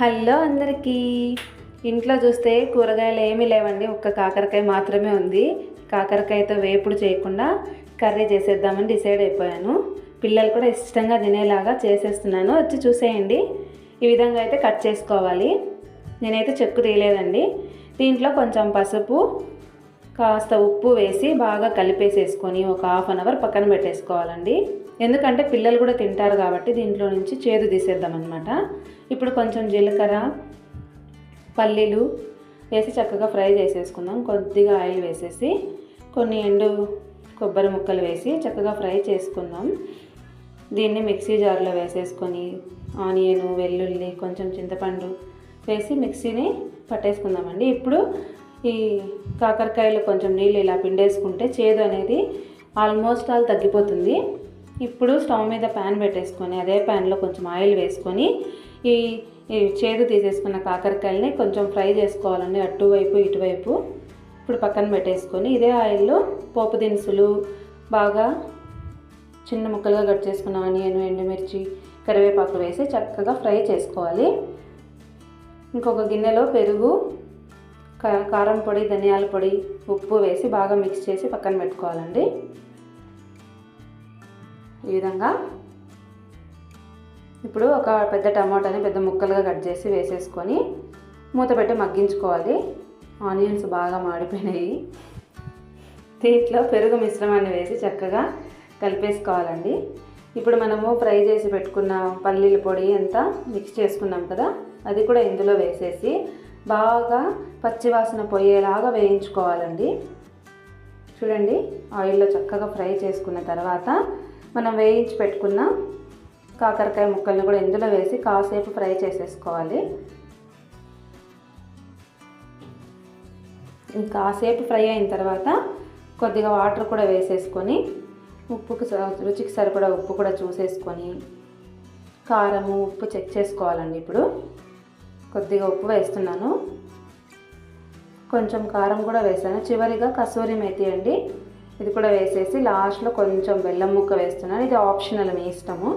Hello అందరికీ. ఇంట్లో చూస్తే కూరగాయలు ఏమీ లేవండి ఒక్క కాకరకాయ మాత్రమే ఉంది. కాకరకాయతో వేపుడు చేయకుండా కర్రీ చేసేద్దామని డిసైడ్ అయిపోయాను. పిల్లలు కూడా ఇష్టంగా తినేలాగా చేసేస్తున్నాను. వచ్చి చూసేయండి. ఈ విధంగా అయితే కట్ చేసుకోవాలి. నేనైతే చెక్కు తీయలేదండి. దీంట్లో కొంచెం పసుపు కాస్త ఉప్పు వేసి బాగా కలిపేసేసుకొని ఒక హాఫ్ అన్ అవర్ పక్కన పెట్టేసుకోవాలండి. ఎందుకంటే పిల్లలు కూడా తింటారు కాబట్టి దీంట్లో నుంచి చేదు తీసేద్దామన్నమాట ఇప్పుడు కొంచెం జీలకర్ర పల్లీలు వేసి చక్కగా ఫ్రై చేసేసుకుందాం. కొద్దిగా ఆయిల్ వేసేసి కొన్ని ఎండు కొబ్బరి ముక్కలు వేసి చక్కగా ఫ్రై చేసుకుందాం. దీన్ని మిక్సీ జార్లో వేసేసుకొని ఆనియన్ వెల్లుల్లి కొంచెం చింతపండు వేసి మిక్సీని పట్టేసుకుందామండి. ఇప్పుడు ఈ కాకరకాయలు కొంచెం నీళ్ళు ఇలా పిండేసుకుంటే చేదు అనేది ఆల్మోస్ట్ ఆల్ తగ్గిపోతుంది. ఇప్పుడు స్టవ్ మీద ప్యాన్ పెట్టేసుకొని అదే ప్యాన్లో కొంచెం ఆయిల్ వేసుకొని ఈ ఈ చేదు తీసేసుకున్న కాకరకాయలని కొంచెం ఫ్రై చేసుకోవాలండి అటువైపు ఇటువైపు. ఇప్పుడు పక్కన పెట్టేసుకొని ఇదే ఆయిల్లో పోపు దినుసులు బాగా చిన్న ముక్కలుగా కట్ చేసుకున్న ఆనియన్ ఎండుమిర్చి కరివేపాకు వేసి చక్కగా ఫ్రై చేసుకోవాలి. ఇంకొక గిన్నెలో పెరుగు కారం పొడి ధనియాల పొడి ఉప్పు వేసి బాగా మిక్స్ చేసి పక్కన పెట్టుకోవాలండి. ఈ విధంగా ఇప్పుడు ఒక పెద్ద టమాటాని పెద్ద ముక్కలుగా కట్ చేసి వేసేసుకొని మూత పెట్టి మగ్గించుకోవాలి. ఆనియన్స్ బాగా మాడిపోయినాయి. దీంట్లో పెరుగు మిశ్రమాన్ని వేసి చక్కగా కలిపేసుకోవాలండి. ఇప్పుడు మనము ఫ్రై చేసి పెట్టుకున్న పల్లీల పొడి అంతా మిక్స్ చేసుకున్నాం కదా అది కూడా ఇందులో వేసేసి బాగా పచ్చివాసన పోయేలాగా వేయించుకోవాలండి. చూడండి ఆయిల్లో చక్కగా ఫ్రై చేసుకున్న తర్వాత మనం వేయించి పెట్టుకున్న కాకరకాయ ముక్కల్ని కూడా ఇందులో వేసి కాసేపు ఫ్రై చేసేసుకోవాలి. కాసేపు ఫ్రై అయిన తర్వాత కొద్దిగా వాటర్ కూడా వేసేసుకొని ఉప్పుకు రుచికి సరిపడా ఉప్పు కూడా చూసేసుకొని కారము ఉప్పు చెక్ చేసుకోవాలండి ఇప్పుడు. కొద్దిగా ఉప్పు వేస్తున్నాను. కొంచెం కారం కూడా వేసాను. చివరిగా కసూరి మెతి అండి. ఇది కూడా వేసేసి లాస్ట్లో కొంచెం బెల్లం ముక్క వేస్తున్నాను. ఇది ఆప్షనల్ మీ ఇష్టము.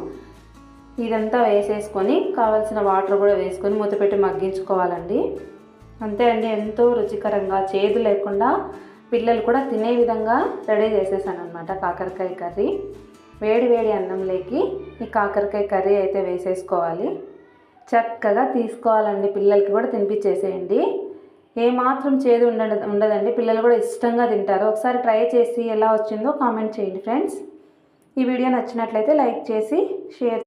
ఇదంతా వేసేసుకొని కావాల్సిన వాటర్ కూడా వేసుకొని మూతపెట్టి మగ్గించుకోవాలండి. అంతే అండి ఎంతో రుచికరంగా చేదు లేకుండా పిల్లలు కూడా తినే విధంగా రెడీ చేసేసాను అనమాట కాకరకాయ కర్రీ. వేడి వేడి అన్నంలోకి ఈ కాకరకాయ కర్రీ అయితే వేసేసుకోవాలి. చక్కగా తీసుకోవాలండి. పిల్లలకి కూడా తినిపించేసేయండి ఏమాత్రం చేదు ఉండ ఉండదండి. పిల్లలు కూడా ఇష్టంగా తింటారు. ఒకసారి ట్రై చేసి ఎలా వచ్చిందో కామెంట్ చేయండి ఫ్రెండ్స్. ఈ వీడియో నచ్చినట్లయితే లైక్ చేసి షేర్